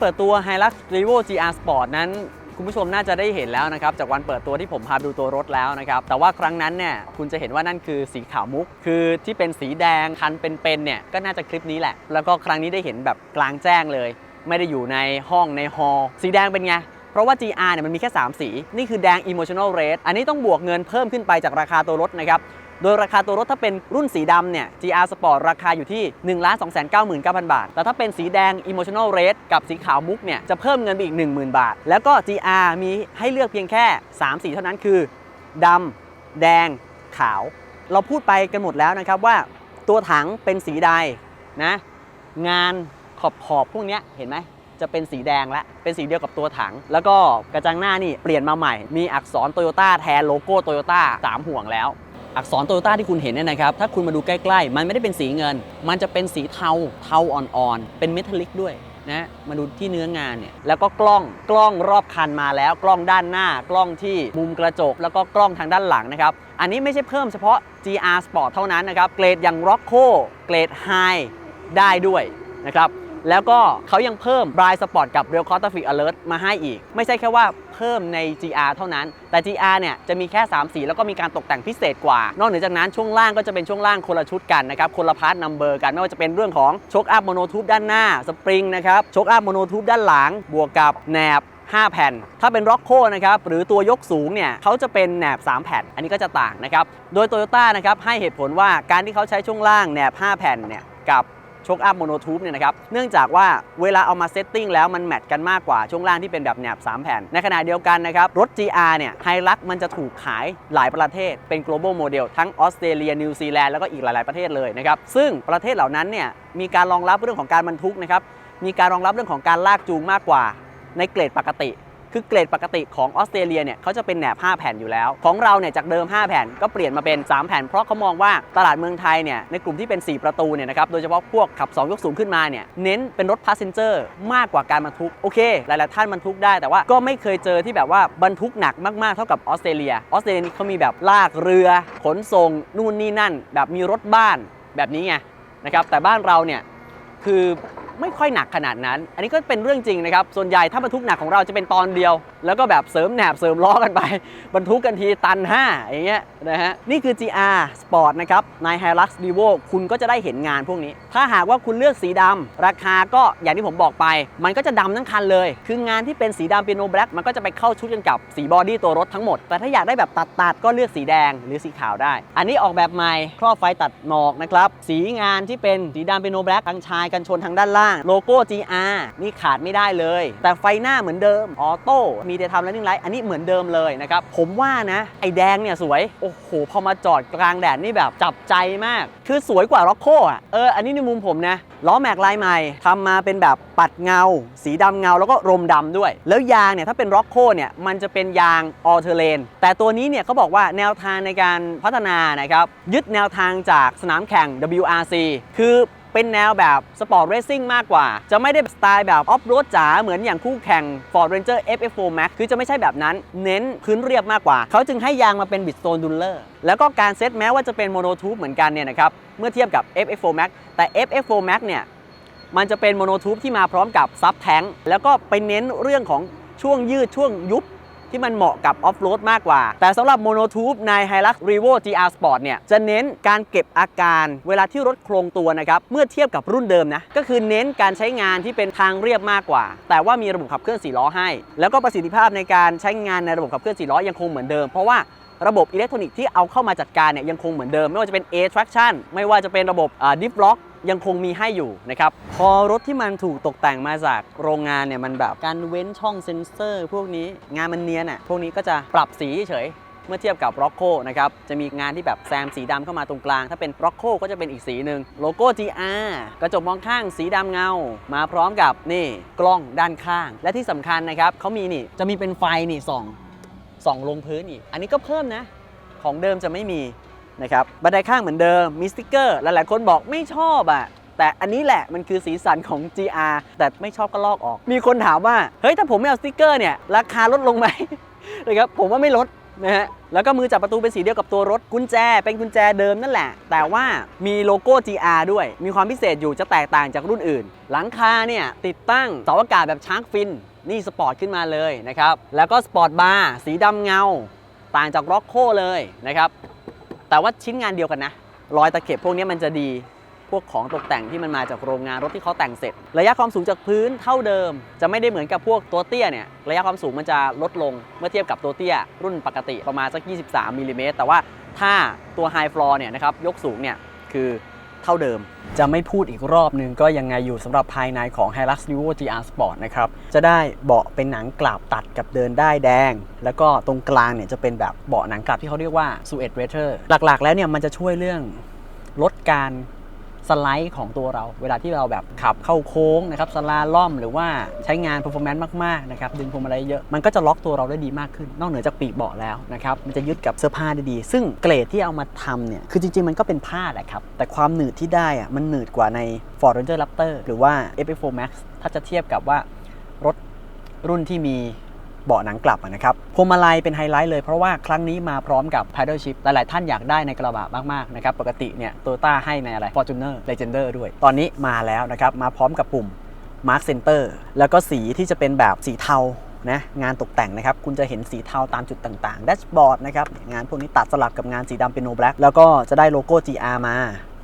เปิดตัว Hilux Revo GR Sport นั้นคุณผู้ชมน่าจะได้เห็นแล้วนะครับ จากวันเปิดตัวที่ผมพาดูตัวรถแล้วนะครับ แต่ว่าครั้งนั้นเนี่ยคุณจะเห็นว่านั่นคือสีขาวมุก คือที่เป็นสีแดงคันเป็นๆเนี่ยก็น่าจะคลิปนี้แหละ แล้วก็ครั้งนี้ได้เห็นแบบกลางแจ้งเลย ไม่ได้อยู่ในห้องในฮอลสีแดงเป็นไงเพราะว่า GR เนี่ยมันมีแค่ 3 สี นี่คือแดง Emotional Red อันนี้ต้องบวกเงินเพิ่มขึ้นไปจากราคาตัวรถนะครับ โดยราคาตัวรถถ้าเป็นรุ่นสีดำเนี่ย GR Sport ราคาอยู่ที่ 1 2 9 9 0 0 0 บาท แต่ถ้าเป็นสีแดง Emotional Red กับสีขาวมุกเนี่ย จะเพิ่มเงินไปอีก 10,000 บาท แล้วก็ GR มีให้เลือกเพียงแค่ 3 สีเท่านั้นคือดำแดงขาว เราพูดไปกันหมดแล้วนะครับว่าตัวถังเป็นสีใดนะงานขอบขอบพวกนี้เห็นไหมจะเป็นสีแดงและเป็นสีเดียวกับตัวถัง แล้วก็กระจังหน้านี่เปลี่ยนมาใหม่ มีอักษรโตโยต้าแทนโลโก้โตโยต้าสามห่วงแล้ว อักษรโตโยต้าที่คุณเห็นเนี่ยนะครับ ถ้าคุณมาดูใกล้ๆ มันไม่ได้เป็นสีเงิน มันจะเป็นสีเทา เทาอ่อนๆ เป็นเมทัลลิกด้วยนะมาดูที่เนื้องานเนี่ย แล้วก็กล้อง กล้องรอบคันมาแล้ว กล้องด้านหน้า กล้องที่มุมกระจก แล้วก็กล้องทางด้านหลังนะครับ อันนี้ไม่ใช่เพิ่มเฉพาะ GR Sport เท่านั้นนะครับ เกรดอย่าง Rocco เกรด High ได้ด้วยนะครับ แล้วก็เขายังเพิ่ม Blind Spot กับ Real c o r Traffic Alert มาให้อีก ไม่ใช่แค่ว่าเพิ่มใน GR เท่านั้น แต่ GR เนี่ยจะมีแค่ 3 สีแล้วก็มีการตกแต่งพิเศษกว่า นอกเหนือจากนั้นช่วงล่างก็จะเป็นช่วงล่างคนละชุดกันนะครับ คนละพาร์ทนัมเบอร์กัน ไม่ว่าจะเป็นเรื่องของโชคอัพโมโนทูบด้านหน้า สปริงนะครับ โชคอัพโมโนทูบด้านหลัง บวกกับแหนบ5 แผ่น ถ้าเป็น r o c c o นะครับหรือตัวยกสูงเนี่ยเขาจะเป็นแหนบ 3 แผ่น อันนี้ก็จะต่างนะครับ โดย Toyota นะครับให้เหตุผลว่าการที่เขาใช้ช่วงล่างแหนบ 5 แผ่นเนี่ยกับ โชคอัพโมโนทูบเนี่ยนะครับเนื่องจากว่าเวลาเอามาเซตติ้งแล้วมันแมทกันมากกว่าช่วงล่างที่เป็นแบบแหนบ 3 แผ่น ในขณะเดียวกันนะครับ รถ GR เนี่ยไฮลักมันจะถูกขายหลายประเทศเป็น global model ทั้งออสเตรเลียนิวซีแลนด์แล้วก็อีกหลาย ๆประเทศเลยนะครับซึ่งประเทศเหล่านั้นเนี่ยมีการรองรับเรื่องของการบรรทุกนะครับมีการรองรับเรื่องของการลากจูงมากกว่า ในเกรดปกติ คือเกรดปกติของออสเตรเลียเนี่ยเขาจะเป็นแหนบ5 แผ่นอยู่แล้ว ของเราเนี่ยจากเดิม 5 แผ่นก็เปลี่ยนมาเป็น 3 แผ่น เพราะเขามองว่าตลาดเมืองไทยเนี่ยในกลุ่มที่เป็น 4 ประตูเนี่ยนะครับโดยเฉพาะพวกขับ 2 ยกสูงขึ้นมาเนี่ยเน้นเป็นรถพาสเซนเจอร์มากกว่าการบรรทุก โอเค หลาย ๆ ท่านบรรทุกได้แต่ว่าก็ไม่เคยเจอที่แบบว่าบรรทุกหนักมาก ๆ เท่ากับออสเตรเลียออสเตรเลียนี่เขามีแบบลากเรือขนส่งนู่นนี่นั่น แบบมีรถบ้านแบบนี้ไงนะครับแต่บ้านเราเนี่ยคือ ไม่ค่อยหนักขนาดนั้น อันนี้ก็เป็นเรื่องจริงนะครับ ส่วนใหญ่ถ้าบรรทุกหนักของเราจะเป็นตอนเดียว แล้วก็แบบเสริมแหนบเสริมล้อกันไป บรรทุกกันทีตัน 5 อย่างเงี้ยนะฮะ นี่คือ GR Sport นะครับใน Hilux Revo คุณก็จะได้เห็นงานพวกนี้ ถ้าหากว่าคุณเลือกสีดำราคาก็อย่างที่ผมบอกไป มันก็จะดำทั้งคันเลย คืองานที่เป็นสีดำเปียโนแบล็กมันก็จะไปเข้าชุดกันกับสีบอดี้ตัวรถทั้งหมด แต่ถ้าอยากได้แบบตัดๆก็เลือกสีแดงหรือสีขาวได้ อันนี้ออกแบบใหม่ครอบไฟตัดหมอกนะครับสีงานที่เป็นสีดำเปียโนแบล็กทางชายกันชนทางด้านล่างโลโก้ GR นี่ขาดไม่ได้เลย แต่ไฟหน้าเหมือนเดิมออโต้มีเดย์ไทม์และนิ่งไลท์อันนี้เหมือนเดิมเลยนะครับ ผมว่านะไอแดงเนี่ยสวย โอ้โห พอมาจอดกลางแดดนี่แบบจับใจมาก คือสวยกว่าร็อกโคอะเอออันนี้ในมุมผมนะล้อแม็กลายใหม่ทำมาเป็นแบบปัดเงา สีดำเงาแล้วก็รมดำด้วย แล้วยางเนี่ยถ้าเป็นร็อกโคเนี่ยมันจะเป็นยางออเทเลนแต่ตัวนี้เนี่ยเขาบอกว่าแนวทางในการพัฒนานะครับยึดแนวทางจากสนามแข่ง WRC คือ เป็นแนวแบบสปอร์ตเรซซิ่งมากกว่า จะไม่ได้สไตล์แบบออฟโรดจ๋าเหมือนอย่างคู่แข่ง Ford Ranger FF4 Max คือจะไม่ใช่แบบนั้น เน้นพื้นเรียบมากกว่า เขาจึงให้ยางมาเป็นบิดโซนดูลเลอร์แล้วก็การเซตแม้ว่าจะเป็นโมโนทูบเหมือนกันเนี่ยนะครับเมื่อเทียบกับ FF4 Max แต่ FF4 Max เนี่ยมันจะเป็นโมโนทูบที่มาพร้อมกับซับแทงแล้วก็ไปเน้นเรื่องของช่วงยืดช่วงยุบ ที่มันเหมาะกับออฟโรดมากกว่า แต่สำหรับโมโนทูบใน Hilux Revo GR Sport เนี่ย จะเน้นการเก็บอาการเวลาที่รถโครงตัวนะครับ เมื่อเทียบกับรุ่นเดิมนะ ก็คือเน้นการใช้งานที่เป็นทางเรียบมากกว่า แต่ว่ามีระบบขับเคลื่อน4ล้อให้ แล้วก็ประสิทธิภาพในการใช้งานในระบบขับเคลื่อน4ล้อยังคงเหมือนเดิม เพราะว่าระบบอิเล็กทรอนิกส์ที่เอาเข้ามาจัดการเนี่ยยังคงเหมือนเดิม ไม่ว่าจะเป็น A traction ไม่ว่าจะเป็นระบบดิฟล็อก ยังคงมีให้อยู่นะครับ พอรถที่มันถูกตกแต่งมาจากโรงงานเนี่ยมันแบบการเว้นช่องเซ็นเซอร์ พวกนี้งานมันเนียนอะพวกนี้ก็จะปรับสีเฉยเมื่อเทียบกับ r o c c o นะครับจะมีงานที่แบบแซมสีดำเข้ามาตรงกลาง ถ้าเป็น r o c c o ก็จะเป็นอีกสีหนึ่งโลโก้ GR กระจกมองข้างสีดำเงา มาพร้อมกับนี่กล้องด้านข้าง และที่สำคัญนะครับเขามีนี่จะมีเป็นไฟนี่ส่องส่องลงพื้นอีก อันนี้ก็เพิ่มนะ ของเดิมจะไม่มี นะครับบันไดข้างเหมือนเดิมมีสติกเกอร์หลายๆคนบอกไม่ชอบอะแต่อันนี้แหละมันคือสีสันของ GR แต่ไม่ชอบก็ลอกออก มีคนถามว่า เฮ้ย ถ้าผมไม่เอาสติกเกอร์เนี่ย ราคาลดลงไหมนะครับผมว่าไม่ลดนะฮะแล้วก็มือจับประตูเป็นสีเดียวกับตัวรถกุญแจ เป็นกุญแจเดิมนั่นแหละ แต่ว่ามีโลโก้ GR ด้วย มีความพิเศษอยู่จะแตกต่างจากรุ่นอื่น หลังคาเนี่ยติดตั้งเสาอากาศแบบชาร์กฟิน นี่สปอร์ตขึ้นมาเลยนะครับแล้วก็สปอร์ตบาร์สีดำเงา ต่างจากร็อกโคเลยนะครับ แต่ว่าชิ้นงานเดียวกันนะรอยตะเข็บพวกนี้มันจะดีพวกของตกแต่งที่มันมาจากโรงงานรถที่เขาแต่งเสร็จ ระยะความสูงจากพื้นเท่าเดิม จะไม่ได้เหมือนกับพวกตัวเตี้ยเนี่ยระยะความสูงมันจะลดลงเมื่อเทียบกับตัวเตี้ย รุ่นปกติประมาณสัก 23มิลลิเมตรแต่ว่าถ้าตัวไฮฟลอร์เนี่ยนะครับยกสูงเนี่ยคือ เท่าเดิม จะไม่พูดอีกรอบนึงก็ยังไงอยู่สำหรับภายในของ Hilux Revo GR Sport นะครับ จะได้เบาะเป็นหนังกลับตัดกับเดินได้แดง แล้วก็ตรงกลางเนี่ยจะเป็นแบบเบาะหนังกลับที่เขาเรียกว่า Suede r a t e r หลักๆ แล้วเนี่ยมันจะช่วยเรื่องลดการ สไลด์ของตัวเรา เวลาที่เราแบบขับเข้าโค้งนะครับสลาล่อมหรือว่าใช้งาน performance มากๆนะครับดึงพวงมาลัยเยอะมันก็จะล็อกตัวเราได้ดีมากขึ้น นอกเหนือจากปีกเบาะแล้วนะครับมันจะยึดกับเสื้อผ้าได้ดี ซึ่งเกรดที่เอามาทำเนี่ยคือจริง ๆ มันก็เป็นผ้าแหละครับแต่ความหนืดที่ได้อะมันหนืดกว่าใน Ford Ranger Raptor หรือว่า FX4 Max ถ้าจะเทียบกับว่ารถรุ่นที่มี เบาะหนังกลับนะครับพวงมาลัยเป็นไฮไลท์เลยเพราะว่าครั้งนี้มาพร้อมกับ Paddle Shift หลาย ๆ ท่านอยากได้ในกระบะมาก ๆ นะครับ ปกติเนี่ยโตโยต้าให้ในอะไร Fortuner Legender ด้วย ตอนนี้มาแล้วนะครับ มาพร้อมกับปุ่ม Mark Center แล้วก็สีที่จะเป็นแบบสีเทานะงานตกแต่งนะครับ คุณจะเห็นสีเทาตามจุดต่างๆแดชบอร์ดนะครับ งานพวกนี้ตัดสลับกับงานสีดำเป็นโนแบล็กแล้วก็จะได้โลโก้ GR มา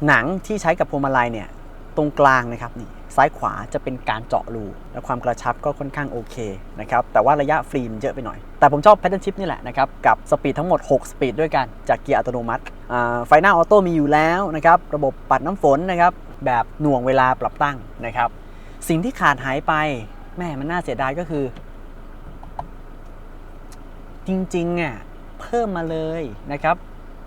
หนังที่ใช้กับพวงมาลัยเนี่ยตรงกลางนะครับนี่ ซ้ายขวาจะเป็นการเจาะรู และความกระชับก็ค่อนข้างโอเคนะครับแต่ว่าระยะฟรีมเยอะไปหน่อย แต่ผมชอบแพทเทิร์นชิพนี่แหละนะครับกับสปีดทั้งหมด 6 สปีดด้วยกันจากเกียร์อัตโนมัติไฟหน้าออโต้มีอยู่แล้วนะครับระบบปัดน้ำฝนนะครับแบบหน่วงเวลาปรับตั้งนะครับสิ่งที่ขาดหายไปแม่มันน่าเสียดายก็คือ จริงๆอะเพิ่มมาเลยนะครับ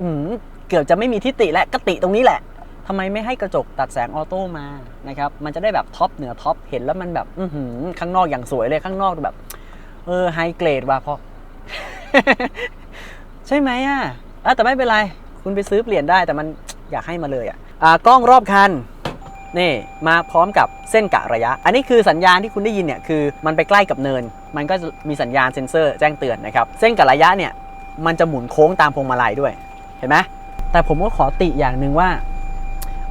อืมเกือบจะไม่มีทิฏฐิและกติตรงนี้แหละ ทำไมไม่ให้กระจกตัดแสงออโต้มานะครับมันจะได้แบบท็อปเหนือท็อปเห็นแล้วมันแบบอืข้างนอกอย่างสวยเลยข้างนอกแบบเออไฮเกรดว่ะพราะใช่ไหมอะอะแต่ไม่เป็นไร คุณไปซื้อเปลี่ยนได้แต่มันอยากให้มาเลยอะอ่ากล้องรอบคันนี่มาพร้อมกับเส้นกะระยะ อันนี้คือสัญญาณที่คุณได้ยินเนี่ยคือมันไปใกล้กับเนิน มันก็จะมีสัญญาณเซ็นเซอร์แจ้งเตือนนะครับ เส้นกะระยะเนี่ยมันจะหมุนโค้งตามพวงมาลัยด้วย เห็นไหมแต่ผมก็ขอติอย่างหนึ่งว่า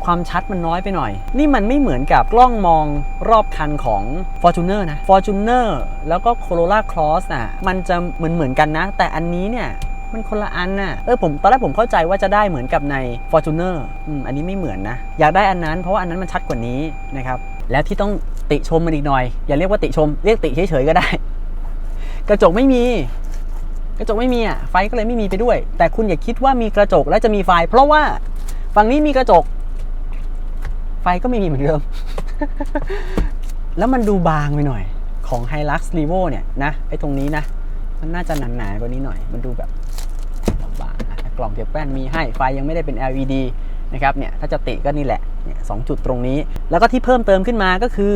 ความชัดมันน้อยไปหน่อย นี่มันไม่เหมือนกับกล้องมองรอบคันของ Fortuner นะ Fortuner แล้วก็ Corolla Cross น่ะมันจะเหมือนเหมือนกันนะ แต่อันนี้เนี่ยมันคนละอันน่ะ เออผมตอนแรกผมเข้าใจว่าจะได้เหมือนกับใน Fortuner อืมอันนี้ไม่เหมือนนะ อยากได้อันนั้นเพราะว่าอันนั้นมันชัดกว่านี้นะครับ แล้วที่ต้องติชมมันอีกหน่อย อย่าเรียกว่าติชม เรียกติเฉยๆก็ได้ กระจกไม่มี กระจกไม่มีอะไฟก็เลยไม่มีไปด้วย แต่คุณอย่าคิดว่ามีกระจกและจะมีไฟ เพราะว่าฝั่งนี้มีกระจก ฟก็ไม่มีเหมือนเดิม แล้วมันดูบางไปหน่อยของ Hilux Revo เนี่ยนะไอ้ตรงนี้นะ มันน่าจะหนาๆกว่านี้หน่อย มันดูแบบบางๆนะกล่องเก็บแป้นมีให้ไฟยังไม่ได้เป็น LED นะครับเนี่ยถ้าจะติก็นี่แหละเนี่ยสองจุดตรงนี้ แล้วก็ที่เพิ่มเติมขึ้นมาก็คือ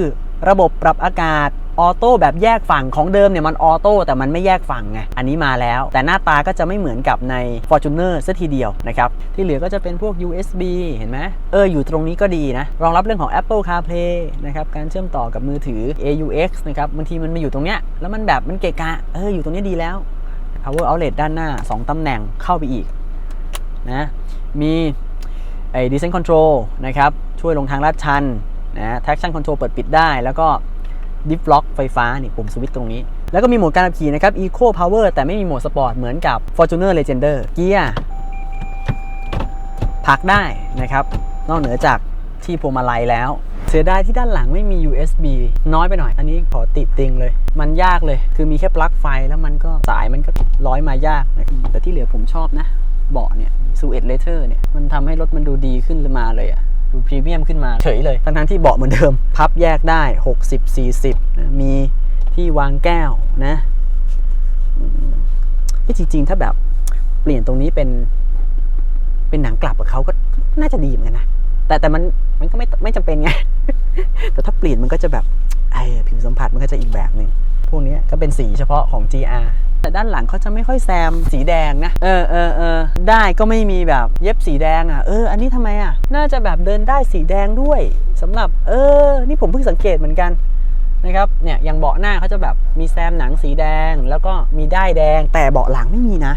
ระบบปรับอากาศ ออโต้แบบแยกฝั่งของเดิมเนี่ยมันออโต้แต่มันไม่แยกฝั่งไงอันนี้มาแล้ว แต่หน้าตาก็จะไม่เหมือนกับใน Fortuner ซะทีเดียวนะครับที่เหลือก็จะเป็นพวก USB เห็นไหมเอออยู่ตรงนี้ก็ดีนะ รองรับเรื่องของ Apple CarPlay นะครับการเชื่อมต่อกับมือถือ AUX นะครับบางทีมันมาอยู่ตรงเนี้ยแล้วมันแบบมันเกะกะเอออยู่ตรงนี้ดีแล้ว power outlet ด้านหน้า 2ตำแหน่งเข้าไปอีกนะมีไอ้ descent control นะครับช่วยลงทางลาดชันนะ traction control เปิดปิดได้ แล้วก็ diff lock ไฟฟ้านี่ปุ่มสวิตช์ตรงนี้ แล้วก็มีโหมดการขับขี่นะครับ eco power แต่ไม่มีโหมดสปอร์ตเหมือนกับ fortuner legender เกียร์พักได้นะครับ นอกเหนือจากที่พวงมาลัยแล้ว เสียดายที่ด้านหลังไม่มี USB น้อยไปหน่อย อันนี้ขอติดติงเลย มันยากเลย คือมีแค่ปลั๊กไฟแล้วมันก็สายมันก็ร้อยมายากนะแต่ที่เหลือผมชอบนะ เบาะเนี่ยสูเอ็ดเลเทอร์เนี่ยมันทำให้รถมันดูดีขึ้นมาเลยอะ ดูพรีเมียมขึ้นมาเฉยเลย ทั้งๆที่เบาะเหมือนเดิม พับแยกได้ 60 40นะมีที่วางแก้วนะอืมเอ้ยจริง ๆ ถ้าแบบเปลี่ยนตรงนี้เป็น เป็นหนังกลับกับเขาก็น่าจะดีเหมือนกันนะ แต่แต่มันมันก็ไม่ไม่จำเป็นไง แต่ถ้าเปลี่ยนมันก็จะแบบไอ้ผิวสัมผัสมันก็จะอีกแบบหนึ่ง พวกนี้ก็เป็นสีเฉพาะของ GR แต่ด้านหลังเขาจะไม่ค่อยแซมสีแดงนะ เออเออเออได้ก็ไม่มีแบบเย็บสีแดงอะ เออ อันนี้ทำไมอะ น่าจะแบบเดินได้สีแดงด้วยสำหรับ เออ นี่ผมเพิ่งสังเกตเหมือนกันนะครับ เนี่ย อย่างเบาะหน้าเขาจะแบบมีแซมหนังสีแดง แล้วก็มีด้ายแดง แต่เบาะหลังไม่มีนะ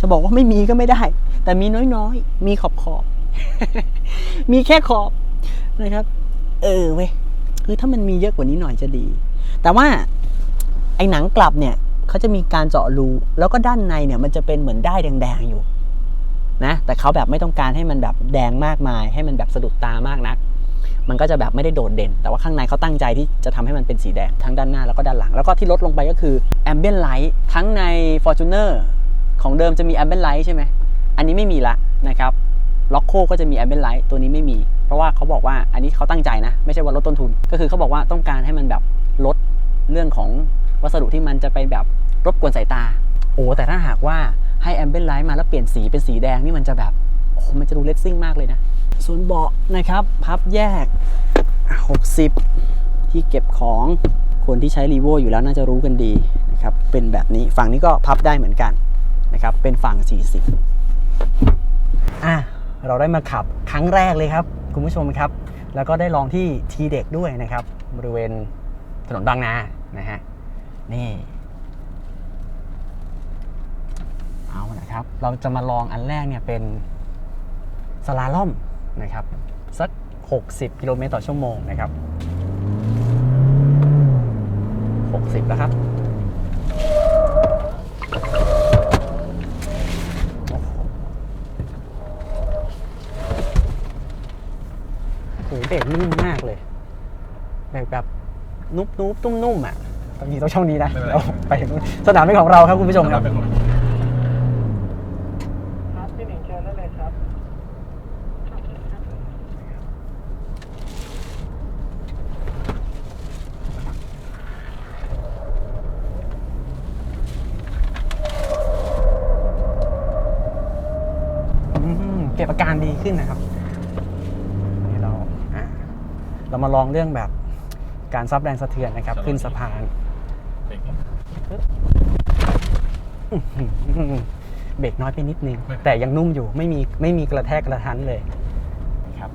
จะบอกว่าไม่มีก็ไม่ได้ แต่มีน้อยๆ มีขอบขอบ มีแค่ขอบนะครับ เออเว้ย คือถ้ามันมีเยอะกว่านี้หน่อยจะดี แต่ว่าไอ้หนังกลับเนี่ยเขาจะมีการเจาะรูแล้วก็ด้านในเนี่ยมันจะเป็นเหมือนได้แดงๆอยู่นะแต่เขาแบบไม่ต้องการให้มันแบบแดงมากมาย ให้มันแบบสะดุดตามากนัก มันก็จะแบบไม่ได้โดดเด่น แต่ว่าข้างในเขาตั้งใจที่จะทำให้มันเป็นสีแดงทั้งด้านหน้าแล้วก็ด้านหลัง แล้วก็ที่ลดลงไปก็คือ ambient light ทั้งใน Fortuner ของเดิมจะมี ambient light ใช่ไหมอันนี้ไม่มีละนะครับล็อกโคก็จะมี ambient light ตัวนี้ไม่มี เพราะว่าเขาบอกว่าอันนี้เขาตั้งใจนะ ไม่ใช่ว่าลดต้นทุน ก็คือเขาบอกว่าต้องการให้มันแบบ เรื่องของวัสดุที่มันจะไปแบบรบกวนสายตา โอ้แต่ถ้าหากว่าให้ ambient light มาแล้วเปลี่ยนสีเป็นสีแดงนี่มันจะแบบโอ้มันจะดูเลสซิ่งมากเลยนะ ส่วนเบาะนะครับ พับแยก 60 ที่เก็บของคนที่ใช้รีโวอยู่แล้วน่าจะรู้กันดีนะครับเป็นแบบนี้ฝั่งนี้ก็พับได้เหมือนกันนะครับเป็นฝั่ง 40 อะเราได้มาขับครั้งแรกเลยครับ คุณผู้ชมครับ แล้วก็ได้ลองที่ทีเด็กด้วยนะครับ บริเวณ ถนนบางนานะฮะนี่ เอานะครับ เราจะมาลองอันแรกเนี่ยเป็นสลาล่อมนะครับ สัก 60 กิโลเมตรต่อชั่วโมงนะครับ 60 แล้วครับ โอ้โหเบรกนุ่มมากเลยเบรกแบบ นุบนุบตุ้มนุ่มอะตอนนี้ต้องช่องนี้นะไม่เป็นไรเราไปถึงนู่นสนามเป็นของเราครับคุณผู้ชมครับครับพี่หนิงเชิญได้เลยครับอืมเก็บอาการดีขึ้นนะครับนี่เราอะเรามาลองเรื่องแบบ การซับแรงสะเทือนนะครับ ขึ้นสะพานอืมเบรกน้อยไปนิดนึงไม่แต่ยังนุ่มอยู่ไม่มีไม่มีกระแทกกระทันเลยครับ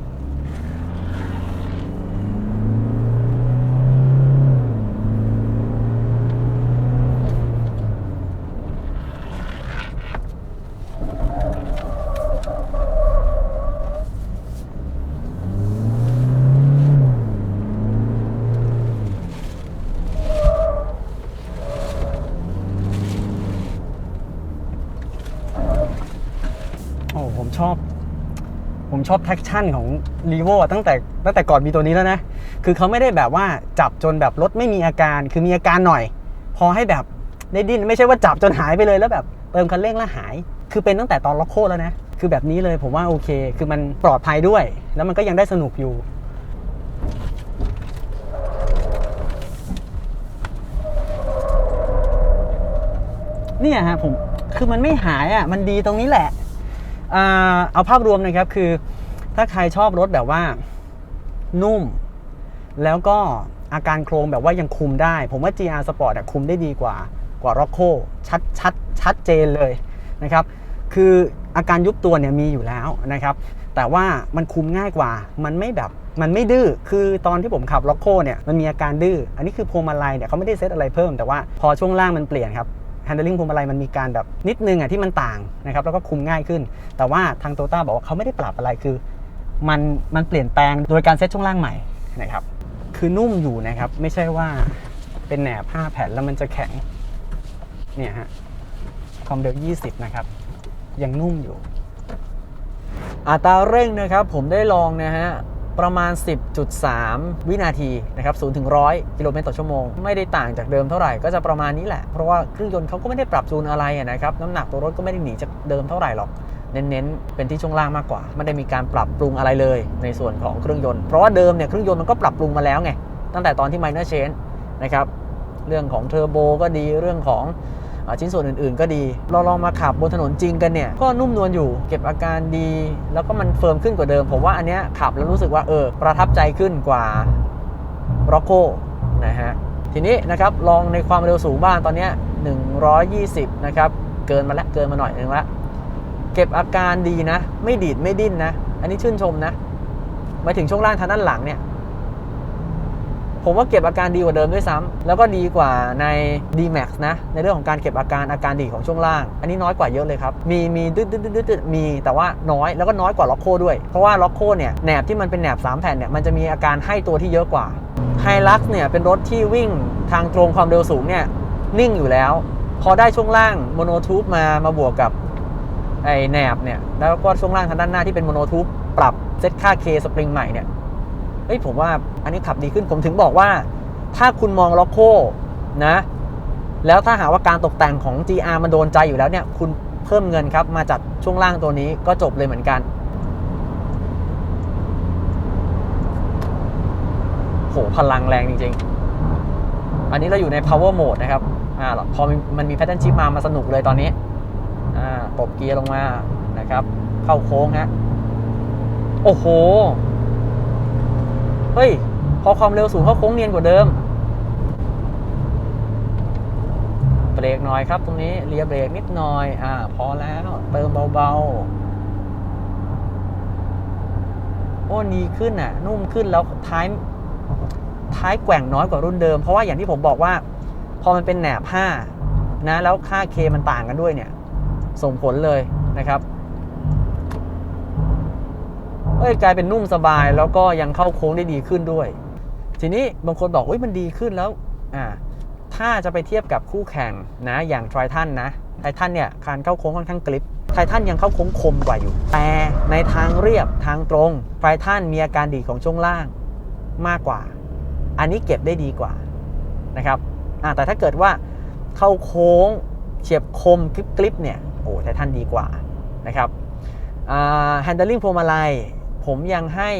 โอ้ผมชอบ ผม ชอบแท็กชั่นของ r ีโวตั้งแต่ตั้งแต่ก่อนมีตัวนี้แล้วนะ คือเขาไม่ได้แบบว่าจับจนแบบรถไม่มีอาการ คือมีอาการหน่อย พอให้แบบได้ดิ้นไม่ใช่ว่าจับจนหายไปเลยแล้วแบบเติมคันเร่งแล้วหาย คือเป็นตั้งแต่ตอนล็อกโคแล้วนะ คือแบบนี้เลยผมว่าโอเค คือมันปลอดภัยด้วย แล้วมันก็ยังได้สนุกอยู่เนี่ยฮะผมคือมันไม่หายอะมันดีตรงนี้แหละเอาภาพรวมนะครับคือ ถ้าใครชอบรถแบบว่านุ่ม แล้วก็อาการโครงแบบว่ายังคุมได้ ผมว่า GR Sport อะคุมได้ดีกว่ากว่า Rocco ชัดชัดชัดเจนเลยนะครับ คืออาการยุบตัวเนี่ยมีอยู่แล้วนะครับ แต่ว่ามันคุมง่ายกว่า มันไม่แบบ มันไม่ดื้อ คือตอนที่ผมขับ Rocco เนี่ย มันมีอาการดื้อ อันนี้คือพวงมาลัยเนี่ยเขาไม่ได้เซตอะไรเพิ่ม แต่ว่าพอช่วงล่างมันเปลี่ยนครับ handling พวงมาลัยมันมีการแบบนิดนึงอะที่มันต่างนะครับ แล้วก็คุมง่ายขึ้น แต่ว่าทางโตต้าบอกว่าเขาไม่ได้ปรับอะไร คือ มันมันเปลี่ยนแปลงโดยการเซตช่วงล่างใหม่นะครับ คือนุ่มอยู่นะครับ ไม่ใช่ว่าเป็นแหนบ5แผ่นแล้วมันจะแข็ง เนี่ยฮะความเร็ว 20 นะครับ ยังนุ่มอยู่ อัตราเร่งนะครับ ผมได้ลองนะฮะประมาณ 10.3 วินาทีนะครับ0ถึง100 กิโลเมตรต่อชั่วโมง ไม่ได้ต่างจากเดิมเท่าไหร่ ก็จะประมาณนี้แหละ เพราะว่าเครื่องยนต์เขาก็ไม่ได้ปรับจูนอะไรนะครับ น้ำหนักตัวรถก็ไม่ได้หนีจากเดิมเท่าไหร่หรอก เน้นๆ เป็นที่ช่วงล่างมากกว่า ไม่ได้มีการปรับปรุงอะไรเลยในส่วนของเครื่องยนต์ เพราะว่าเดิมเนี่ยเครื่องยนต์มันก็ปรับปรุงมาแล้วไง ตั้งแต่ตอนที่ minor change นะครับ เรื่องของเทอร์โบก็ดี เรื่องของชิ้นส่วนอื่นๆ ก็ดี เราลองมาขับบนถนนจริงกันเนี่ย ก็นุ่มนวลอยู่ เก็บอาการดี แล้วก็มันเฟิร์มขึ้นกว่าเดิม ผมว่าอันเนี้ยขับแล้วรู้สึกว่าเออ ประทับใจขึ้นกว่าร็อกโ o นะฮะ ทีนี้นะครับลองในความเร็วสูงบ้างตอนเนี้ย120 นะครับ เกินมาแล้วเกินมาหน่อยนึงและเก็บอาการดีนะ ไม่ดีดไม่ดิ้นนะ อันนี้ชื่นชมนะมาถึงช่วงล่างทางด้านหลังเนี่ย ผมว่าเก็บอาการดีกว่าเดิมด้วยซ้ำแล้วก็ดีกว่าใน D-Max นะ ในเรื่องของการเก็บอาการอาการดีของช่วงล่าง อันนี้น้อยกว่าเยอะเลยครับ มีมีดึ๊ดดึ๊ดดึ๊ดมีแต่ว่าน้อยแล้วก็น้อยกว่าล็อกโคด้วย เพราะว่าล็อกโคเนี่ยแหนบที่มันเป็นแหนบ3แผ่นเนี่ยมันจะมีอาการให้ตัวที่เยอะกว่าไฮลักเนี่ยเป็นรถที่วิ่งทางตรงความเร็วสูงเนี่ยนิ่งอยู่แล้ว พอได้ช่วงล่างโมโนทูบมามาบวกกับ ไอแหนบเนี่ย แล้วก็ช่วงล่างทางด้านหน้าที่เป็นโมโนทูบปรับเซตค่า K สปริงใหม่เนี่ยเฮ้ยผมว่าอันนี้ขับดีขึ้นผมถึงบอกว่า ถ้าคุณมองล็อกโคนะ แล้วถ้าหาว่าการตกแต่งของ GR มันโดนใจอยู่แล้วเนี่ย คุณเพิ่มเงินครับ มาจัดช่วงล่างตัวนี้ก็จบเลยเหมือนกัน โห พลังแรงจริง ๆ อันนี้เราอยู่ใน power mode นะครับ อ่าพอมันมันมี pattern shift มามาสนุกเลยตอนนี้ อ่าตบเกียร์ลงมานะครับ เข้าโค้งฮะโอ้โหเฮ้ยพอความเร็วสูงเข้าโค้งเนียนกว่าเดิมเบรกหน่อยครับตรงนี้เลียเบรกนิดหน่อยอ่าพอแล้วเติมเบาๆโอ้ดีขึ้นอะ นุ่มขึ้นแล้วท้ายท้ายแกว่งน้อยกว่ารุ่นเดิม เพราะว่าอย่างที่ผมบอกว่า พอมันเป็นแหนบ5นะแล้วค่า K มันต่างกันด้วยเนี่ย ส่งผลเลยนะครับเอ้ยกลายเป็นนุ่มสบายแล้วก็ยังเข้าโค้งได้ดีขึ้นด้วย ทีนี้บางคนบอกเฮ้ยมันดีขึ้นแล้วอ่าถ้าจะไปเทียบกับคู่แข่งนะอย่างไททันนะไททันเนี่ยการเข้าโค้งค่อนข้างกริบไททันยังเข้าโค้งคมกว่าอยู่ แต่ในทางเรียบทางตรงไททันมีอาการดีของช่วงล่างมากกว่า อันนี้เก็บได้ดีกว่านะครับแต่ถ้าเกิดว่าเข้าโค้งเฉียบคมกริบๆเนี่ย อ้ไททันดีกว่านะครับ handling พวงมาลัยผมยังให้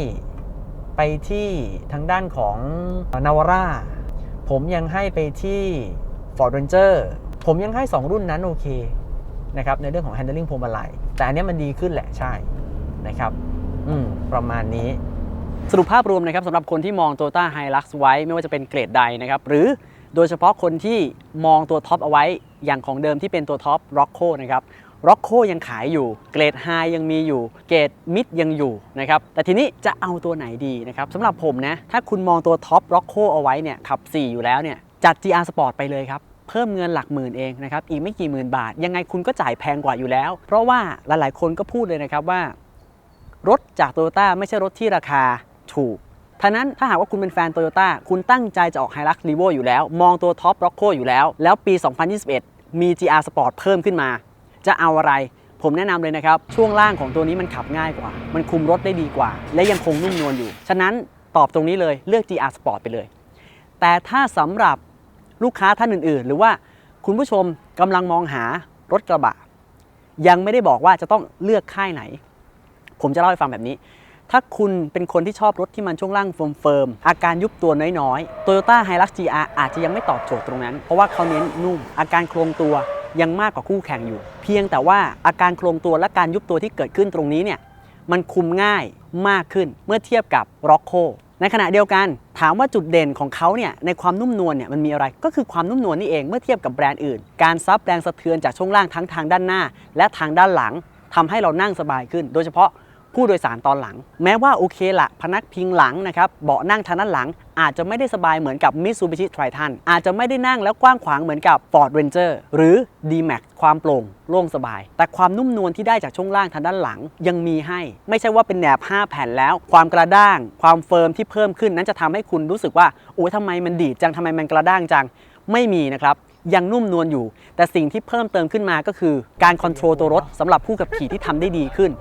ไปที่ทางด้านของนาวาร่าผมยังให้ไปที่ Ford Ranger ผมยังให้ 2 รุ่นนั้นโอเคนะครับในเรื่องของ handling พวงมาลัยแต่อันนี้มันดีขึ้นแหละใช่นะครับอืมประมาณนี้ สรุปภาพรวมนะครับสำหรับคนที่มอง Toyota Hilux ไว้ ไม่ว่าจะเป็นเกรดใดนะครับ หรือ โดยเฉพาะคนที่มองตัวท็อปเอาไว้อย่างของเดิมที่เป็นตัวท็อป Rocco นะครับ Rocco ยังขายอยู่ เกรด High ยังมีอยู่ เกรด Mid ยังอยู่นะครับแต่ทีนี้จะเอาตัวไหนดีนะครับสำหรับผมนะ ถ้าคุณมองตัวท็อป Rocco เอาไว้เนี่ยขับ 4 อยู่แล้วเนี่ยจัด GR Sport ไปเลยครับเพิ่มเงินหลักหมื่นเองนะครับอีกไม่กี่หมื่นบาท ยังไงคุณก็จ่ายแพงกว่าอยู่แล้ว เพราะว่าหลายๆ คนก็พูดเลยนะครับว่า รถจากโตโยต้าไม่ใช่รถที่ราคาถูก ท่านั้นถ้าหากว่าคุณเป็นแฟนโตโยต้าคุณตั้งใจจะออก Hilux r e v o อยู่แล้ว มองตัวท็อป Rocco อยู่แล้ว แล้วปี 2021 มี GR Sport เพิ่มขึ้นมา จะเอาอะไร ผมแนะนำเลยนะครับ ช่วงล่างของตัวนี้มันขับง่ายกว่า มันคุมรถได้ดีกว่า และยังคงนุ่มนวลอยู่ ฉะนั้นตอบตรงนี้เลยเลือก GR Sport ไปเลย แต่ถ้าสำหรับลูกค้าท่านอื่น ๆ หรือว่าคุณผู้ชมกำลังมองหารถกระบะ ยังไม่ได้บอกว่าจะต้องเลือกค่ายไหน ผมจะเล่าให้ฟังแบบนี้ ถ้าคุณเป็นคนที่ชอบรถที่มันช่วงล่างเฟิร์มๆอาการยุบตัวน้อยๆ Toyota Hilux GR อาจจะยังไม่ตอบโจทย์ตรงนั้น เพราะว่าเขาเน้นนุ่ม อาการโครงตัวยังมากกว่าคู่แข่งอยู่ เพียงแต่ว่าอาการโครงตัวและการยุบตัวที่เกิดขึ้นตรงนี้เนี่ยมันคุมง่ายมากขึ้นเมื่อเทียบกับ Rocco ในขณะเดียวกันถามว่าจุดเด่นของเขาเนี่ยในความนุ่มนวลเนี่ยมันมีอะไรก็คือความนุ่มนวลนี่เองเมื่อเทียบกับแบรนด์อื่น การซับแรงสะเทือนจากช่วงล่างทั้งทางด้านหน้า และทางด้านหลังทำให้เรานั่งสบายขึ้น โดยเฉพาะ ผู้โดยสารตอนหลัง แม้ว่าโอเคละพนักพิงหลังนะครับเบาะนั่งทางด้านหลัง อาจจะไม่ได้สบายเหมือนกับ Mitsubishi Triton อาจจะไม่ได้นั่งแล้วกว้างขวางเหมือนกับ Ford Ranger หรือ D-Max ความโปร่งโล่งสบาย แต่ความนุ่มนวลที่ได้จากช่วงล่างทางด้านหลังยังมีให้ ไม่ใช่ว่าเป็นแหนบ 5 แผ่นแล้ว ความกระด้าง ความเฟิร์มที่เพิ่มขึ้นนั้นจะทำให้คุณรู้สึกว่าโอ้ยทำไมมันดีดจังทำไมมันกระด้างจังไม่มีนะครับยังนุ่มนวลอยู่ แต่สิ่งที่เพิ่มเติมขึ้นมาก็คือ การคอนโทรลตัวรถสำหรับผู้ขับขี่ที่ทำได้ดีขึ้น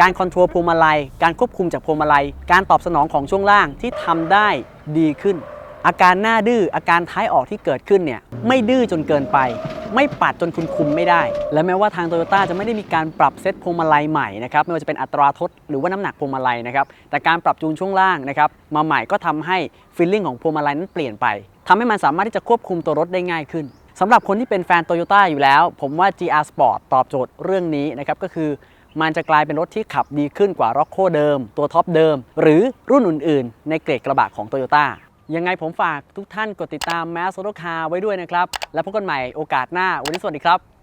การคอนโทรลพวงมาลัย การควบคุมจากพวงมาลัย การตอบสนองของช่วงล่างที่ทำได้ดีขึ้น อาการหน้าดื้ออาการท้ายออกที่เกิดขึ้นเนี่ยไม่ดื้อจนเกินไป ไม่ปัดจนคุณคุมไม่ได้ และแม้ว่าทางโตโยต้าจะไม่ได้มีการปรับเซตพวงมาลัยใหม่นะครับไม่ว่าจะเป็นอัตราทดหรือว่าน้ำหนักพวงมาลัยนะครับแต่การปรับจูนช่วงล่างนะครับมาใหม่ก็ทำให้ฟีลลิ่งของพวงมาลัยนั้นเปลี่ยนไปทำให้มันสามารถที่จะควบคุมตัวรถได้ง่ายขึ้นสำหรับคนที่เป็นแฟนโตโยต้าอยู่แล้ว ผมว่า GR Sport ตอบโจทย์เรื่องนี้นะครับก็คือ มันจะกลายเป็นรถที่ขับดีขึ้นกว่าร็อกโคเดิม ตัวท็อปเดิม หรือรุ่นอื่นๆ ในเกรดกระบะของ t o y ยต้ายังไงผมฝากทุกท่านกดติดตามแมสโซโลคาไว้ด้วยนะครับ แล้วพบกันใหม่โอกาสหน้าวันนี้สวัสดีครับ